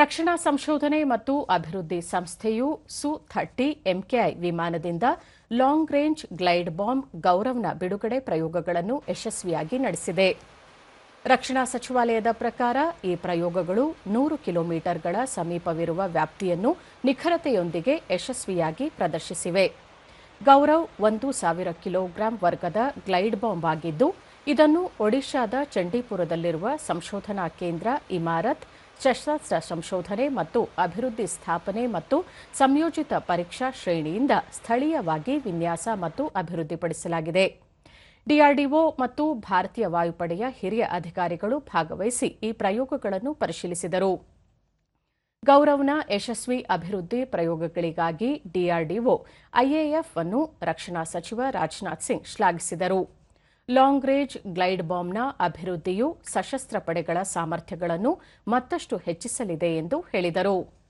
ರಕ್ಷಣಾ ಸಂಶೋಧನೆ ಮತ್ತು ಅಭಿವೃದ್ಧಿ ಸಂಸ್ಥೆಯು ಸು ಥರ್ಟಿ ಎಂಕೆಐ ವಿಮಾನದಿಂದ ಲಾಂಗ್ ರೇಂಜ್ ಗ್ಲೈಡ್ ಬಾಂಬ್ ಗೌರವ್ನ ಬಿಡುಗಡೆ ಪ್ರಯೋಗಗಳನ್ನು ಯಶಸ್ವಿಯಾಗಿ ನಡೆಸಿದೆ. ರಕ್ಷಣಾ ಸಚಿವಾಲಯದ ಪ್ರಕಾರ ಈ ಪ್ರಯೋಗಗಳು ನೂರು ಕಿಲೋಮೀಟರ್ಗಳ ಸಮೀಪವಿರುವ ವ್ಯಾಪ್ತಿಯನ್ನು ನಿಖರತೆಯೊಂದಿಗೆ ಯಶಸ್ವಿಯಾಗಿ ಪ್ರದರ್ಶಿಸಿವೆ. ಗೌರವ್ ಒಂದು ಸಾವಿರ ಕಿಲೋಗ್ರಾಂ ವರ್ಗದ ಗ್ಲೈಡ್ ಬಾಂಬ್ ಆಗಿದ್ದು, ಇದನ್ನು ಒಡಿಶಾದ ಚಂಡೀಪುರದಲ್ಲಿರುವ ಸಂಶೋಧನಾ ಕೇಂದ್ರ ಇಮಾರತ್ ಶಸ್ತ್ರಾಸ್ತ್ರ ಸಂಶೋಧನೆ ಮತ್ತು ಅಭಿವೃದ್ಧಿ ಸ್ಥಾಪನೆ ಮತ್ತು ಸಂಯೋಜಿತ ಪರೀಕ್ಷಾ ಶ್ರೇಣಿಯಿಂದ ಸ್ಥಳೀಯವಾಗಿ ವಿನ್ಯಾಸ ಮತ್ತು ಅಭಿವೃದ್ಧಿಪಡಿಸಲಾಗಿದೆ. ಡಿಆರ್ಡಿಒ ಮತ್ತು ಭಾರತೀಯ ವಾಯುಪಡೆಯ ಹಿರಿಯ ಅಧಿಕಾರಿಗಳು ಭಾಗವಹಿಸಿ ಈ ಪ್ರಯೋಗಗಳನ್ನು ಪರಿಶೀಲಿಸಿದರು. ಗೌರವ್ನ ಯಶಸ್ವಿ ಅಭಿವೃದ್ಧಿ ಪ್ರಯೋಗಗಳಿಗಾಗಿ ಡಿಆರ್ಡಿಒ, ಐಎಎಫ್ ಅನ್ನು ರಕ್ಷಣಾ ಸಚಿವ ರಾಜನಾಥ್ ಸಿಂಗ್ ಶ್ಲಾಘಿಸಿದರು. ಲಾಂಗ್ ರೇಂಜ್ ಗ್ಲೈಡ್ ಬಾಂಬ್ನ ಅಭಿವೃದ್ಧಿಯು ಸಶಸ್ತ್ರ ಪಡೆಗಳ ಸಾಮರ್ಥ್ಯಗಳನ್ನು ಮತ್ತಷ್ಟು ಹೆಚ್ಚಿಸಲಿದೆ ಎಂದು ಹೇಳಿದರು.